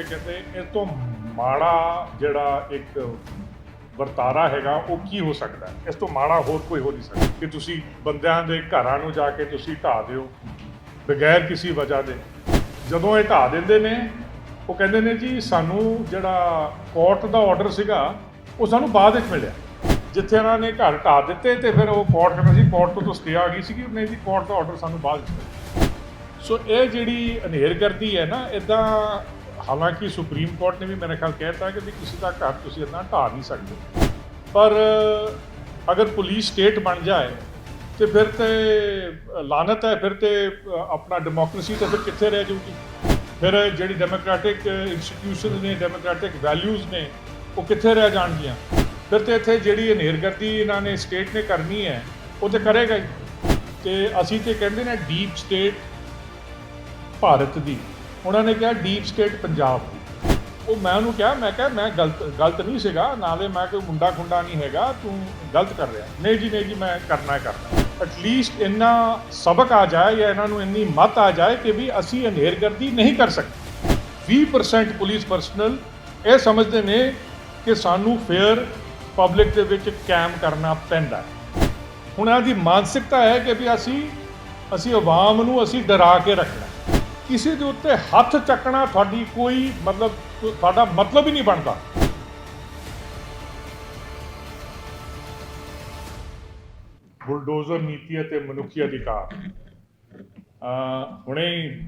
ਇਹ ਕਹਿੰਦੇ ਇਸ ਤੋਂ ਮਾੜਾ ਜਿਹੜਾ ਇੱਕ ਵਰਤਾਰਾ ਹੈਗਾ, ਉਹ ਕੀ ਹੋ ਸਕਦਾ? ਇਸ ਤੋਂ ਮਾੜਾ ਹੋਰ ਕੋਈ ਹੋ ਨਹੀਂ ਸਕਦਾ ਕਿ ਤੁਸੀਂ ਬੰਦਿਆਂ ਦੇ ਘਰਾਂ ਨੂੰ ਜਾ ਕੇ ਤੁਸੀਂ ਢਾਹ ਦਿਓ, ਬਗੈਰ ਕਿਸੇ ਵਜ੍ਹਾ ਦੇ। ਜਦੋਂ ਇਹ ਢਾਹ ਦਿੰਦੇ ਨੇ, ਉਹ ਕਹਿੰਦੇ ਨੇ ਜੀ, ਸਾਨੂੰ ਜਿਹੜਾ ਕੋਰਟ ਦਾ ਆਰਡਰ ਸੀਗਾ, ਉਹ ਸਾਨੂੰ ਬਾਅਦ ਵਿੱਚ ਮਿਲਿਆ। ਜਿੱਥੇ ਉਹਨਾਂ ਨੇ ਘਰ ਢਾਹ ਦਿੱਤੇ ਤੇ ਫਿਰ ਉਹ ਕੋਰਟ ਕਹਿੰਦਾ ਸੀ ਕੋਰਟ ਤੋਂ ਤਾਂ ਸਟੇ ਆ ਗਈ ਸੀਗੀ, ਨਹੀਂ ਜੀ ਕੋਰਟ ਦਾ ਆਰਡਰ ਸਾਨੂੰ ਬਾਅਦ ਵਿੱਚ ਮਿਲਿਆ। ਸੋ ਇਹ ਜਿਹੜੀ ਹਨੇਰਗਰਦੀ ਹੈ ਨਾ ਇਦਾਂ ਹਾਲਾਂਕਿ ਸੁਪਰੀਮ ਕੋਰਟ ਨੇ ਵੀ ਮੇਰੇ ਖਿਆਲ ਕਹਿਤਾ ਕਿ ਵੀ ਕਿਸੇ ਦਾ ਘਰ ਤੁਸੀਂ ਇਦਾਂ ਢਾਹ ਨਹੀਂ ਸਕਦੇ। ਪਰ ਅਗਰ ਪੁਲਿਸ ਸਟੇਟ ਬਣ ਜਾਏ, ਤੇ ਫਿਰ ਤੇ ਲਾਨਤ ਹੈ, ਫਿਰ ਤੇ ਆਪਣਾ ਡੈਮੋਕ੍ਰੇਸੀ ਤਾਂ ਫਿਰ ਕਿੱਥੇ ਰਹਿ ਜਾਊਗੀ? ਫਿਰ ਜਿਹੜੀ ਡੈਮੋਕ੍ਰੈਟਿਕ ਇੰਸਟੀਟਿਊਸ਼ਨਸ ਨੇ, ਡੈਮੋਕ੍ਰੈਟਿਕ ਵੈਲਿਊਜ਼ ਨੇ, ਉਹ ਕਿੱਥੇ ਰਹਿ ਜਾਣਗੀਆਂ? ਫਿਰ ਤੇ ਇੱਥੇ ਜਿਹੜੀ ਹਨੇਰਗਰਦੀ ਇਹਨਾਂ ਨੇ ਸਟੇਟ ਨੇ ਕਰਨੀ ਹੈ, ਉਹ ਤੇ ਕਰੇਗਾ ਹੀ। ਤੇ ਅਸੀਂ ਤੇ ਕਹਿੰਦੇ ਨੇ ਡੀਪ ਸਟੇਟ ਭਾਰਤ ਦੀ। ਉਹਨਾਂ ਨੇ ਕਿਹਾ ਡੀਪ ਸਟੇਟ ਪੰਜਾਬ। ਦੀ ਉਹ ਮੈਂ ਉਹਨੂੰ ਕਿਹਾ, ਮੈਂ ਕਿਹਾ, ਮੈਂ ਗਲਤ ਗਲਤ ਨਹੀਂ ਸੀਗਾ, ਨਾਲੇ ਮੈਂ ਕੋਈ ਮੁੰਡਾ ਖੁੰਡਾ ਨਹੀਂ ਹੈਗਾ, ਤੂੰ ਗਲਤ ਕਰ ਰਿਹਾ। ਨਹੀਂ ਜੀ ਨਹੀਂ ਜੀ, ਮੈਂ ਕਰਨਾ ਹੈ ਕਰਨਾ। ਐਟਲੀਸਟ ਇੰਨਾ ਸਬਕ ਆ ਜਾਏ ਜਾਂ ਇਹਨਾਂ ਨੂੰ ਇੰਨੀ ਮਤ ਆ ਜਾਏ ਕਿ ਵੀ ਅਸੀਂ ਅਨੇਰਗਰਦੀ ਨਹੀਂ ਕਰ ਸਕਦੇ। 20% ਪੁਲਿਸ ਪਰਸਨਲ ਇਹ ਸਮਝਦੇ ਨੇ ਕਿ ਸਾਨੂੰ ਫੇਅਰ ਪਬਲਿਕ ਦੇ ਵਿੱਚ ਕੈਮ ਕਰਨਾ ਪੈਂਦਾ ਹੁਣ ਇਹਨਾਂ ਦੀ ਮਾਨਸਿਕਤਾ ਹੈ ਕਿ ਵੀ ਅਸੀਂ ਅਸੀਂ ਆਵਾਮ ਨੂੰ ਅਸੀਂ ਡਰਾ ਕੇ ਰੱਖਣਾ ਕਿਸੇ ਦੇ ਉੱਤੇ ਹੱਥ ਚੱਕਣਾ ਤੁਹਾਡੀ ਕੋਈ ਮਤਲਬ, ਤੁਹਾਡਾ ਮਤਲਬ ਹੀ ਨਹੀਂ ਬਣਦਾ। ਬੁਲਡੋਜ਼ਰ ਨੀਤੀ ਅਤੇ ਮਨੁੱਖੀ ਅਧਿਕਾਰ। ਅ ਹੁਣੇ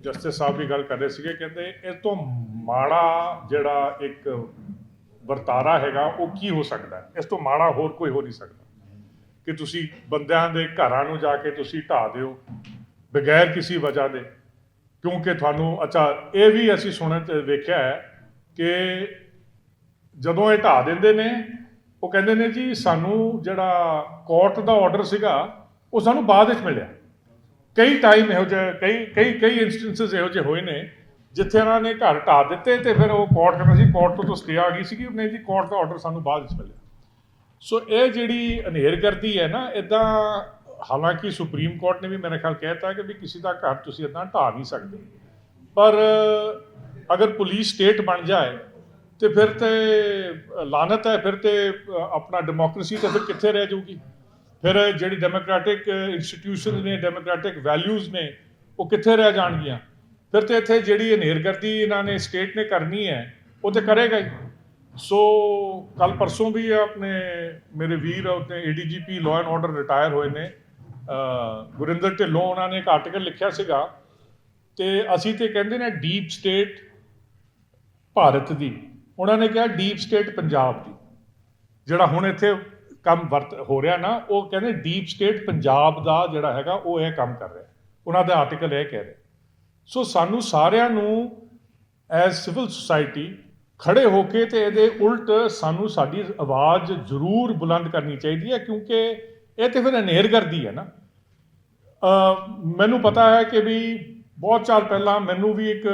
ਜਸਟਿਸ ਸਾਹਿਬ ਵੀ ਗੱਲ ਕਰ ਰਹੇ ਸੀਗੇ, ਕਹਿੰਦੇ ਇਸ ਤੋਂ ਮਾੜਾ ਜਿਹੜਾ ਇੱਕ ਵਰਤਾਰਾ ਹੈਗਾ, ਉਹ ਕੀ ਹੋ ਸਕਦਾ ਇਸ ਤੋਂ ਮਾੜਾ ਹੋਰ ਕੋਈ ਹੋ ਨਹੀਂ ਸਕਦਾ। ਕਿ ਤੁਸੀਂ ਬੰਦਿਆਂ ਦੇ ਘਰਾਂ ਨੂੰ ਜਾ ਕੇ ਤੁਸੀਂ ਢਾਹ ਦਿਓ, ਬਗੈਰ ਕਿਸੇ ਵਜ੍ਹਾ ਦੇ। ਕਿਉਂਕਿ ਤੁਹਾਨੂੰ, ਅੱਛਾ, ਇਹ ਵੀ ਅਸੀਂ ਸੁਣਿਆ ਤੇ ਵੇਖਿਆ ਹੈ ਕਿ ਜਦੋਂ ਇਹ ਢਾਹ ਦਿੰਦੇ ਨੇ, ਉਹ ਕਹਿੰਦੇ ਨੇ ਜੀ ਸਾਨੂੰ ਜਿਹੜਾ ਕੋਰਟ ਦਾ ਆਰਡਰ ਸੀਗਾ, ਉਹ ਸਾਨੂੰ ਬਾਅਦ ਵਿੱਚ ਮਿਲਿਆ। ਕਈ ਟਾਈਮ ਇਹੋ ਜਿਹੇ, ਕਈ ਕਈ ਕਈ ਇਨਸਟੈਂਸਸ ਇਹੋ ਜਿਹੇ ਹੋਏ ਨੇ, ਜਿੱਥੇ ਉਹਨਾਂ ਨੇ ਘਰ ਢਾਹ ਦਿੱਤੇ ਤੇ ਫਿਰ ਉਹ ਕੋਰਟ ਕਹਿੰਦਾ ਸੀ ਕੋਰਟ ਤੋਂ ਤਾਂ ਸਟੇ ਆ ਗਈ ਸੀਗੀ, ਨਹੀਂ ਜੀ ਕੋਰਟ ਦਾ ਆਰਡਰ ਸਾਨੂੰ ਬਾਅਦ ਵਿੱਚ ਮਿਲਿਆ। ਸੋ ਇਹ ਜਿਹੜੀ ਹਨੇਰਗਰਦੀ ਹੈ ਨਾ ਇਦਾਂ ਹਾਲਾਂਕਿ ਸੁਪਰੀਮ ਕੋਰਟ ਨੇ ਵੀ ਮੇਰੇ ਖਿਆਲ ਕਹਿਤਾ ਕਿ ਵੀ ਕਿਸੇ ਦਾ ਘਰ ਤੁਸੀਂ ਇਦਾਂ ਢਾਹ ਨਹੀਂ ਸਕਦੇ। ਪਰ ਅਗਰ ਪੁਲਿਸ ਸਟੇਟ ਬਣ ਜਾਏ, ਤੇ ਫਿਰ ਤੇ ਲਾਨਤ ਹੈ, ਫਿਰ ਤੇ ਆਪਣਾ ਡੈਮੋਕ੍ਰੇਸੀ ਤੇ ਫਿਰ ਕਿੱਥੇ ਰਹਿ ਜਾਊਗੀ? ਫਿਰ ਜਿਹੜੀ ਡੈਮੋਕ੍ਰੈਟਿਕ ਇੰਸਟੀਟਿਊਸ਼ਨਸ ਨੇ, ਡੈਮੋਕ੍ਰੈਟਿਕ ਵੈਲਿਊਜ਼ ਨੇ, ਉਹ ਕਿੱਥੇ ਰਹਿ ਜਾਣਗੀਆਂ? ਫਿਰ ਤੇ ਇੱਥੇ ਜਿਹੜੀ ਹਨੇਰਗਰਦੀ ਇਹਨਾਂ ਨੇ ਸਟੇਟ ਨੇ ਕਰਨੀ ਹੈ, ਉਹ ਤੇ ਕਰੇਗਾ ਹੀ। ਸੋ ਕੱਲ ਪਰਸੋਂ ਵੀ ਆਪਣੇ ਮੇਰੇ ਵੀਰ ਆਪਣੇ ADGP law and order retire ਹੋਏ ਨੇ। ਗੁਰਿੰਦਰ ਢਿੱਲੋਂ ਉਹਨਾਂ ਨੇ ਇੱਕ ਆਰਟੀਕਲ ਲਿਖਿਆ ਸੀਗਾ ਤੇ ਅਸੀਂ ਤੇ ਕਹਿੰਦੇ ਨੇ ਡੀਪ ਸਟੇਟ ਭਾਰਤ ਦੀ। ਉਹਨਾਂ ਨੇ ਕਿਹਾ ਡੀਪ ਸਟੇਟ ਪੰਜਾਬ ਦੀ। ਜਿਹੜਾ ਹੁਣ ਇੱਥੇ ਕੰਮ ਵਰਤ, ਹੋ ਰਿਹਾ ਨਾ, ਉਹ ਕਹਿੰਦੇ ਡੀਪ ਸਟੇਟ ਪੰਜਾਬ ਦਾ ਜਿਹੜਾ ਹੈਗਾ, ਉਹ ਇਹ ਕੰਮ ਕਰ ਰਿਹਾ। ਉਹਨਾਂ ਦਾ ਆਰਟੀਕਲ ਇਹ ਕਹਿ ਰਿਹਾ। ਸੋ ਸਾਨੂੰ ਸਾਰਿਆਂ ਨੂੰ ਐਜ਼ ਸਿਵਲ ਸੁਸਾਇਟੀ ਖੜੇ ਹੋ ਕੇ ਤੇ ਇਹਦੇ ਉਲਟ ਸਾਨੂੰ ਸਾਡੀ ਆਵਾਜ਼ ਜ਼ਰੂਰ ਬੁਲੰਦ ਕਰਨੀ ਚਾਹੀਦੀ ਹੈ, ਕਿਉਂਕਿ ਇਹ ਤੇ ਫਿਰ ਅਨੇਰ ਕਰਦੀ ਹੈ ਨਾ। ਮੈਨੂੰ ਪਤਾ ਹੈ ਕਿ ਵੀ ਬਹੁਤ ਸਾਲ ਪਹਿਲਾਂ ਮੈਨੂੰ ਵੀ ਇੱਕ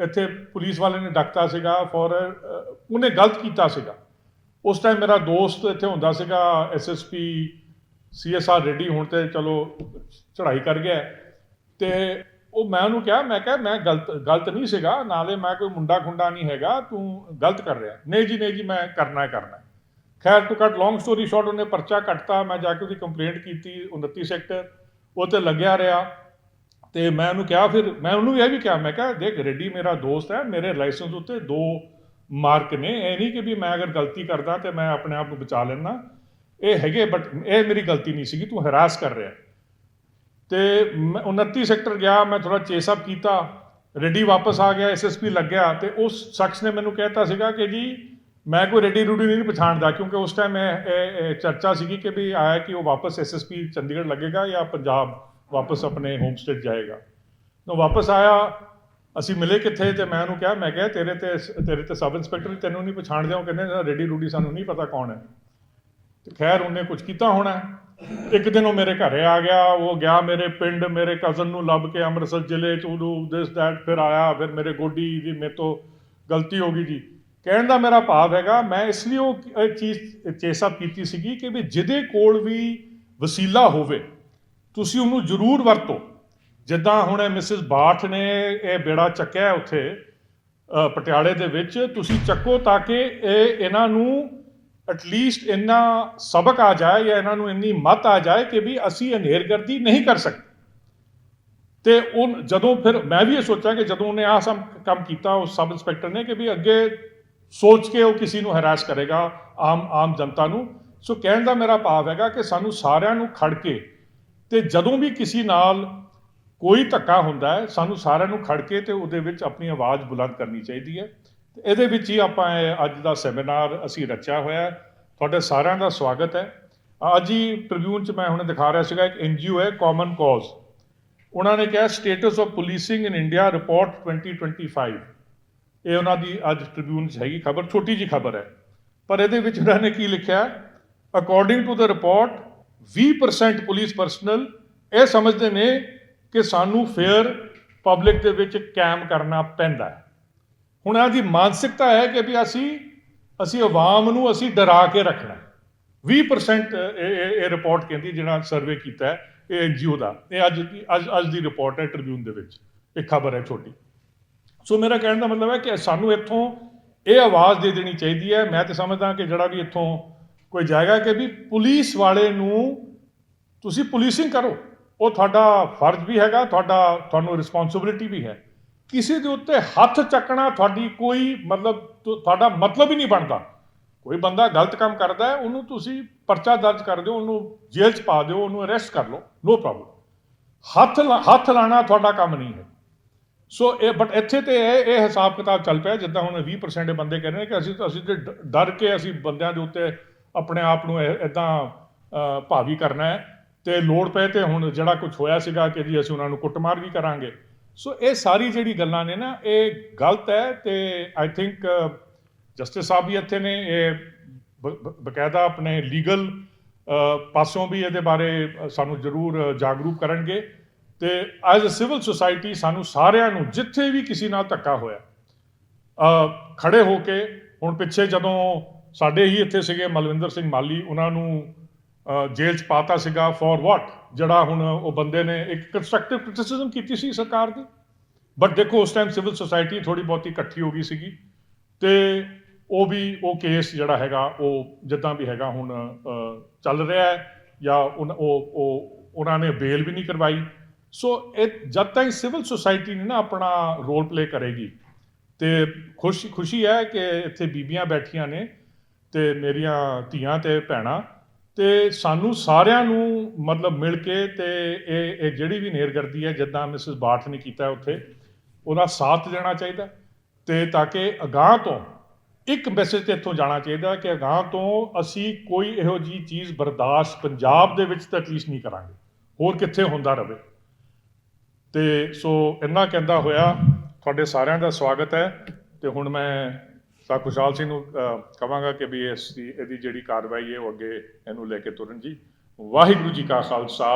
ਇੱਥੇ ਪੁਲਿਸ ਵਾਲੇ ਨੇ ਡੱਕਤਾ ਸੀਗਾ ਫॉर ਉਹਨੇ ਗਲਤ ਕੀਤਾ ਸੀਗਾ। ਉਸ ਟਾਈਮ ਮੇਰਾ ਦੋਸਤ ਇੱਥੇ ਹੁੰਦਾ ਸੀਗਾ ਐਸਐਸਪੀ ਸੀਐਸਆਰ ਰੈਡੀ ਹੁਣ ਤੇ ਚਲੋ ਚੜ੍ਹਾਈ ਕਰ ਗਿਆ। ਹੈ। ਤੇ ਉਹ ਮੈਂ ਉਹਨੂੰ ਕਿਹਾ, ਮੈਂ ਕਿਹਾ, ਮੈਂ ਗਲਤ ਗਲਤ ਨਹੀਂ ਸੀਗਾ, ਨਾਲੇ ਮੈਂ ਕੋਈ ਮੁੰਡਾ ਖੁੰਡਾ ਨਹੀਂ ਹੈਗਾ, ਤੂੰ ਗਲਤ ਕਰ ਰਿਹਾ। ਨਹੀਂ ਜੀ ਨਹੀਂ ਜੀ, ਮੈਂ ਕਰਨਾ ਕਰਨਾ ਖੈਰ ਟੂ ਕੱਟ ਲੌਂਗ ਸਟੋਰੀ ਸ਼ਾਰਟ ਉਹਨੇ ਪਰਚਾ ਕੱਟਤਾ, ਮੈਂ ਜਾ ਕੇ ਉਹਦੀ ਕੰਪਲੇਂਟ ਕੀਤੀ 29 ਸੈਕਟਰ ਉਹ ਤੇ ਲੱਗਿਆ ਰਿਹਾ। ਤੇ ਮੈਂ ਉਹਨੂੰ ਕਿਹਾ ਫਿਰ, ਮੈਂ ਉਹਨੂੰ ਇਹ ਵੀ ਕਿਹਾ, ਮੈਂ ਕਿਹਾ, ਦੇਖ, ਰੈਡੀ ਮੇਰਾ ਦੋਸਤ ਹੈ, ਮੇਰੇ ਲਾਇਸੈਂਸ ਉੱਤੇ ਦੋ ਮਾਰਕ ਨੇ। ਇਹ ਨਹੀਂ ਕਿ ਵੀ ਮੈਂ ਅਗਰ ਗਲਤੀ ਕਰਦਾ ਤੇ ਮੈਂ ਆਪਣੇ ਆਪ ਨੂੰ ਬਚਾ ਲੈਣਾ ਇਹ ਹੈਗੇ ਬਟ ਇਹ ਮੇਰੀ ਗਲਤੀ ਨਹੀਂ ਸੀਗੀ, ਤੂੰ ਹਰਾਸ ਕਰ ਰਿਹਾ ਤੇ ਮੈਂ 29 ਸੈਕਟਰ ਗਿਆ, ਮੈਂ ਥੋੜਾ ਚੇਸ ਅਪ ਕੀਤਾ। ਰੈਡੀ ਵਾਪਸ ਆ ਗਿਆ ਐਸਐਸਪੀ ਲੱਗਿਆ ਤੇ ਉਸ ਸ਼ਖਸ ਨੇ ਮੈਨੂੰ ਕਹਿਤਾ ਸੀਗਾ ਕਿ ਜੀ ਮੈਂ ਕੋਈ ਰੈਡੀ ਰੂਡੀ ਨਹੀਂ ਪਛਾਣਦਾ, ਕਿਉਂਕਿ ਉਸ ਟਾਈਮ ਇਹ, ਇਹ- ਚਰਚਾ ਸੀਗੀ ਕਿ ਵੀ ਆਇਆ ਕਿ ਉਹ ਵਾਪਸ ਐਸਐਸਪੀ ਚੰਡੀਗੜ੍ਹ ਲੱਗੇਗਾ ਜਾਂ ਪੰਜਾਬ ਵਾਪਸ ਆਪਣੇ ਹੋਮ ਸਟੇਟ ਜਾਏਗਾ। ਤਾਂ ਵਾਪਸ ਆਇਆ, ਅਸੀਂ ਮਿਲੇ ਕਿੱਥੇ ਤੇ ਮੈਂ ਉਹਨੂੰ ਕਿਹਾ, ਮੈਂ ਕਿਹਾ, ਤੇਰੇ ਤੇ ਤੇਰੇ ਤੇ ਸਬ ਇੰਸਪੈਕਟਰ ਤੈਨੂੰ ਨਹੀਂ ਪਛਾਣਦੇ, ਉਹ ਕਹਿੰਦੇ ਰੈਡੀ ਰੂਡੀ ਸਾਨੂੰ ਨਹੀਂ ਪਤਾ ਕੌਣ ਹੈ। ਤੇ ਖੈਰ, ਉਹਨੇ ਕੁਝ ਕੀਤਾ ਹੋਣਾ। ਇੱਕ ਦਿਨ ਉਹ ਮੇਰੇ ਘਰੇ ਆ ਗਿਆ, ਉਹ ਗਿਆ ਮੇਰੇ ਪਿੰਡ, ਮੇਰੇ ਕਜ਼ਨ ਨੂੰ ਲੱਭ ਕੇ ਅੰਮ੍ਰਿਤਸਰ ਜ਼ਿਲ੍ਹੇ ਚ ਉਹਨੂੰ ਦਿਸ ਦੈਟ ਫਿਰ ਆਇਆ, ਫਿਰ ਮੇਰੇ ਗੋਡੀ ਦੀ ਮੇਰੇ ਤੋਂ ਗਲਤੀ ਹੋ ਗਈ ਜੀ। ਕਹਿਣ ਦਾ ਮੇਰਾ ਭਾਵ ਹੈਗਾ, ਮੈਂ ਇਸ ਲਈ ਉਹ ਇਹ ਚੀਜ਼ ਚੇਸਅਪ ਕੀਤੀ ਸੀਗੀ ਕਿ ਵੀ ਜਿਹਦੇ ਕੋਲ ਵੀ ਵਸੀਲਾ ਹੋਵੇ, ਤੁਸੀਂ ਉਹਨੂੰ ਜ਼ਰੂਰ ਵਰਤੋ। ਜਿੱਦਾਂ ਹੁਣ ਮਿਸਿਸ ਬਾਠ ਨੇ ਇਹ ਬੇੜਾ ਚੱਕਿਆ ਉੱਥੇ ਪਟਿਆਲੇ ਦੇ ਵਿੱਚ, ਤੁਸੀਂ ਚੱਕੋ ਤਾਂ ਕਿ ਇਹ ਇਹਨਾਂ ਨੂੰ ਐਟਲੀਸਟ ਇੰਨਾ ਸਬਕ ਆ ਜਾਏ ਜਾਂ ਇਹਨਾਂ ਨੂੰ ਇੰਨੀ ਮਤ ਆ ਜਾਏ ਕਿ ਵੀ ਅਸੀਂ ਹਨੇਰਗਰਦੀ ਨਹੀਂ ਕਰ ਸਕਦੇ। ਤੇ ਉਹ ਜਦੋਂ ਫਿਰ ਮੈਂ ਵੀ ਇਹ ਸੋਚਾਂ ਕਿ ਜਦੋਂ ਉਹਨੇ ਆਹ ਸਭ ਕੰਮ ਕੀਤਾ ਉਸ ਸਬ ਇੰਸਪੈਕਟਰ ਨੇ ਕਿ ਵੀ ਅੱਗੇ ਸੋਚ ਕੇ ਉਹ ਕਿਸੇ ਨੂੰ ਹਰਾਸ ਕਰੇਗਾ, ਆਮ ਆਮ ਜਨਤਾ ਨੂੰ। ਸੋ ਕਹਿਣ ਦਾ ਮੇਰਾ ਭਾਵ ਹੈਗਾ ਕਿ ਸਾਨੂੰ ਸਾਰਿਆਂ ਨੂੰ ਖੜ ਕੇ ਤੇ ਜਦੋਂ ਵੀ ਕਿਸੇ ਨਾਲ ਕੋਈ ਧੱਕਾ ਹੁੰਦਾ ਹੈ, ਸਾਨੂੰ ਸਾਰਿਆਂ ਨੂੰ ਖੜ ਕੇ ਤੇ ਉਹਦੇ ਵਿੱਚ ਆਪਣੀ ਆਵਾਜ਼ ਬੁਲੰਦ ਕਰਨੀ ਚਾਹੀਦੀ ਹੈ। ਤੇ ਇਹਦੇ ਵਿੱਚ ਹੀ ਆਪਾਂ ਇਹ ਅੱਜ ਦਾ ਸੈਮੀਨਾਰ ਅਸੀਂ ਰਚਿਆ ਹੋਇਆ ਹੈ। ਤੁਹਾਡੇ ਸਾਰਿਆਂ ਦਾ ਸਵਾਗਤ ਹੈ। ਅੱਜ ਹੀ ਟ੍ਰਿਬਿਊਨ 'ਚ ਮੈਂ ਹੁਣ ਦਿਖਾ ਰਿਹਾ ਸੀਗਾ, ਇੱਕ ਐਨਜੀਓ ਹੈ ਕਾਮਨ ਕਾਜ਼ ਉਹਨਾਂ ਨੇ ਕਿਹਾ status of policing in India report 2025 ਇਹ ਉਹਨਾਂ ਦੀ ਅੱਜ ਟ੍ਰਿਬਿਊਨ 'ਚ ਹੈਗੀ ਖਬਰ, ਛੋਟੀ ਜੀ ਖਬਰ ਹੈ। ਪਰ ਇਹਦੇ ਵਿੱਚ ਉਹਨਾਂ ਨੇ ਕੀ ਲਿਖਿਆ? According to the report 20% police personnel ਇਹ ਸਮਝਦੇ ਨੇ ਕਿ ਸਾਨੂੰ ਫੇਅਰ ਪਬਲਿਕ ਦੇ ਵਿੱਚ ਕਾਇਮ ਕਰਨਾ ਪੈਂਦਾ ਹੈ। ਹੁਣ ਇਹ ਦੀ ਮਾਨਸਿਕਤਾ ਹੈ ਕਿ ਵੀ ਅਸੀਂ ਅਸੀਂ ਆਵਾਮ ਨੂੰ ਅਸੀਂ ਡਰਾ ਕੇ ਰੱਖਣਾ ਹੈ। 20% ਇਹ, ਇਹ- ਰਿਪੋਰਟ ਕਹਿੰਦੀ ਜਿਹੜਾ ਸਰਵੇ ਕੀਤਾ ਹੈ, ਇਹ ਐਨਜੀਓ ਦਾ। ਇਹ ਅੱਜ ਦੀ, ਅੱਜ ਅੱਜ ਦੀ ਰਿਪੋਰਟ ਹੈ ਟ੍ਰਿਬਿਊਨ ਦੇ ਵਿੱਚ। ਇਹ ਖਬਰ ਹੈ ਛੋਟੀ। ਸੋ ਮੇਰਾ ਕਹਿਣ ਦਾ ਮਤਲਬ ਹੈ ਕਿ ਸਾਨੂੰ ਇੱਥੋਂ ਇਹ ਆਵਾਜ਼ ਦੇ ਦੇਣੀ ਚਾਹੀਦੀ ਹੈ। ਮੈਂ ਤੇ ਸਮਝਦਾ ਕਿ ਜਿਹੜਾ ਵੀ ਇੱਥੋਂ ਕੋਈ ਜਾਏਗਾ ਕਿ ਵੀ ਪੁਲਿਸ ਵਾਲੇ ਨੂੰ ਤੁਸੀਂ ਪੁਲਿਸਿੰਗ ਕਰੋ। ਉਹ ਤੁਹਾਡਾ ਫਰਜ਼ ਵੀ ਹੈਗਾ, ਤੁਹਾਡਾ, ਤੁਹਾਨੂੰ ਰਿਸਪੌਂਸਿਬਿਲਿਟੀ ਵੀ ਹੈ। ਕਿਸੇ ਦੇ ਉੱਤੇ ਹੱਥ ਚੱਕਣਾ ਤੁਹਾਡੀ ਕੋਈ ਮਤਲਬ ਤੁਹਾਡਾ ਮਤਲਬ ਹੀ ਨਹੀਂ ਬਣਦਾ। ਕੋਈ ਬੰਦਾ ਗਲਤ ਕੰਮ ਕਰਦਾ ਹੈ, ਉਹਨੂੰ ਤੁਸੀਂ ਪਰਚਾ ਦਰਜ ਕਰ ਦਿਓ, ਉਹਨੂੰ ਜੇਲ੍ਹ 'ਚ ਪਾ ਦਿਓ, ਉਹਨੂੰ ਅਰੈਸਟ ਕਰ ਲਓ। ਨੋ ਪ੍ਰੋਬਲਮ ਹੱਥ ਲਾ- ਹੱਥ ਲਾਣਾ ਤੁਹਾਡਾ ਕੰਮ ਨਹੀਂ ਹੈ। ਸੋ ਇਹ ਬਟ ਇੱਥੇ ਤੇ ਇਹ ਇਹ ਹਿਸਾਬ ਕਿਤਾਬ ਚੱਲ ਪਿਆ, ਜਿੱਦਾਂ ਹੁਣ 20% ਦੇ ਬੰਦੇ ਕਹਿੰਦੇ ਨੇ ਕਿ ਅਸੀਂ ਅਸੀਂ ਤੇ ਡਰ ਕੇ ਅਸੀਂ ਬੰਦਿਆਂ ਦੇ ਉੱਤੇ ਆਪਣੇ ਆਪ ਨੂੰ ਇਦਾਂ ਭਾਵੀ ਕਰਨਾ ਹੈ। ਤੇ ਲੋੜ ਪਏ ਤੇ ਹੁਣ ਜਿਹੜਾ ਕੁਝ ਹੋਇਆ ਸੀਗਾ ਕਿ ਜੀ ਅਸੀਂ ਉਹਨਾਂ ਨੂੰ ਕੁੱਟਮਾਰ ਵੀ ਕਰਾਂਗੇ। ਸੋ ਇਹ ਸਾਰੀ ਜਿਹੜੀ ਗੱਲਾਂ ਨੇ ਨਾ, ਇਹ ਗਲਤ ਹੈ ਤੇ ਆਈ ਥਿੰਕ ਜਸਟਿਸ ਸਾਹਿਬ ਵੀ ਇੱਥੇ ਨੇ, ਇਹ ਬਕਾਇਦਾ ਆਪਣੇ ਲੀਗਲ ਪਾਸੋਂ ਵੀ ਇਹਦੇ ਬਾਰੇ ਸਾਨੂੰ ਜ਼ਰੂਰ ਜਾਗਰੂਕ ਕਰਨਗੇ। ਤੇ ਐਜ਼ ਅ ਸਿਵਲ ਸੁਸਾਇਟੀ ਸਾਨੂੰ ਸਾਰਿਆਂ ਨੂੰ ਜਿੱਥੇ ਵੀ ਕਿਸੇ ਨਾਲ ਧੱਕਾ ਹੋਇਆ ਅ, ਖੜੇ ਹੋ ਕੇ ਹੁਣ ਪਿੱਛੇ ਜਦੋਂ ਸਾਡੇ ਹੀ ਇੱਥੇ ਸੀਗੇ ਮਲਵਿੰਦਰ ਸਿੰਘ ਮਾਲੀ ਉਹਨਾਂ ਨੂੰ ਜੇਲ੍ਹ 'ਚ ਪਾਤਾ ਸੀਗਾ ਫॉर ਵਾਟ ਜਿਹੜਾ ਹੁਣ ਉਹ ਬੰਦੇ ਨੇ ਇੱਕ ਕੰਸਟਰਕਟਿਵ ਕ੍ਰਿਟਿਸਿਜ਼ਮ ਕੀਤੀ ਸੀ ਸਰਕਾਰ ਦੀ। ਬਟ ਦੇਖੋ ਉਸ ਟਾਈਮ ਸਿਵਲ ਸੁਸਾਇਟੀ ਥੋੜੀ ਬਹੁਤੀ ਇਕੱਠੀ ਹੋ ਗਈ ਸੀਗੀ ਤੇ ਉਹ ਵੀ ਉਹ ਕੇਸ ਜਿਹੜਾ ਹੈਗਾ ਉਹ ਜਿੱਦਾਂ ਵੀ ਹੈਗਾ ਹੁਣ ਚੱਲ ਰਿਹਾ ਹੈ ਜਾਂ ਉਨ- ਉਹ ਉਹ ਉਹਨਾਂ ਨੇ ਬੇਲ ਵੀ ਨਹੀਂ ਕਰਵਾਈ। ਸੋ ਇਹ ਜਦ ਤੱਕ ਸਿਵਲ ਸੁਸਾਇਟੀ ਨੇ ਨਾ ਆਪਣਾ ਰੋਲ ਪਲੇ ਕਰੇਗੀ, ਤੇ ਖੁਸ਼, ਖੁਸ਼ੀ ਹੈ ਕਿ ਇੱਥੇ ਬੀਬੀਆਂ ਬੈਠੀਆਂ ਨੇ ਤੇ ਮੇਰੀਆਂ ਧੀਆਂ ਤੇ ਭੈਣਾਂ, ਤੇ ਸਾਨੂੰ ਸਾਰਿਆਂ ਨੂੰ ਮਤਲਬ ਮਿਲ ਕੇ ਤੇ ਇਹ ਇਹ ਜਿਹੜੀ ਵੀ ਨੇਰਗਰਦੀ ਹੈ, ਜਿੱਦਾਂ ਮਿਸਿਸ ਬਾਠ ਨੇ ਕੀਤਾ ਉੱਥੇ, ਉਹਦਾ ਸਾਥ ਦੇਣਾ ਚਾਹੀਦਾ, ਤੇ ਤਾਂ ਕਿ ਅਗਾਹ ਤੋਂ ਇੱਕ ਮੈਸੇਜ ਤੇ ਇੱਥੋਂ ਜਾਣਾ ਚਾਹੀਦਾ ਕਿ ਅਗਾਹ ਤੋਂ ਅਸੀਂ ਕੋਈ ਇਹੋ ਜੀ ਚੀਜ਼ ਬਰਦਾਸ਼ਤ ਪੰਜਾਬ ਦੇ ਵਿੱਚ ਤਾਂ ਐਟਲੀਸਟ ਨਹੀਂ ਕਰਾਂਗੇ। ਹੋਰ ਕਿੱਥੇ ਹੁੰਦਾ ਰਹੇ ਤੇ ਸੋ ਇੰਨਾ ਕਹਿੰਦਾ ਹੋਇਆ, ਤੁਹਾਡੇ ਸਾਰਿਆਂ ਦਾ ਸਵਾਗਤ ਹੈ। ਤੇ ਹੁਣ ਮੈਂ ਸਾ ਖੁਸ਼ਹਾਲ ਸਿੰਘ ਨੂੰ ਕਹਾਂਗਾ ਕਿ ਵੀ ਇਸ ਦੀ, ਇਹਦੀ ਜਿਹੜੀ ਕਾਰਵਾਈ ਹੈ, ਉਹ ਅੱਗੇ ਇਹਨੂੰ ਲੈ ਕੇ ਤੁਰਨ ਜੀ। ਵਾਹਿਗੁਰੂ ਜੀ ਕਾ ਖਾਲਸਾ,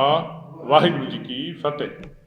ਵਾਹਿਗੁਰੂ ਜੀ ਕੀ ਫਤਿਹ।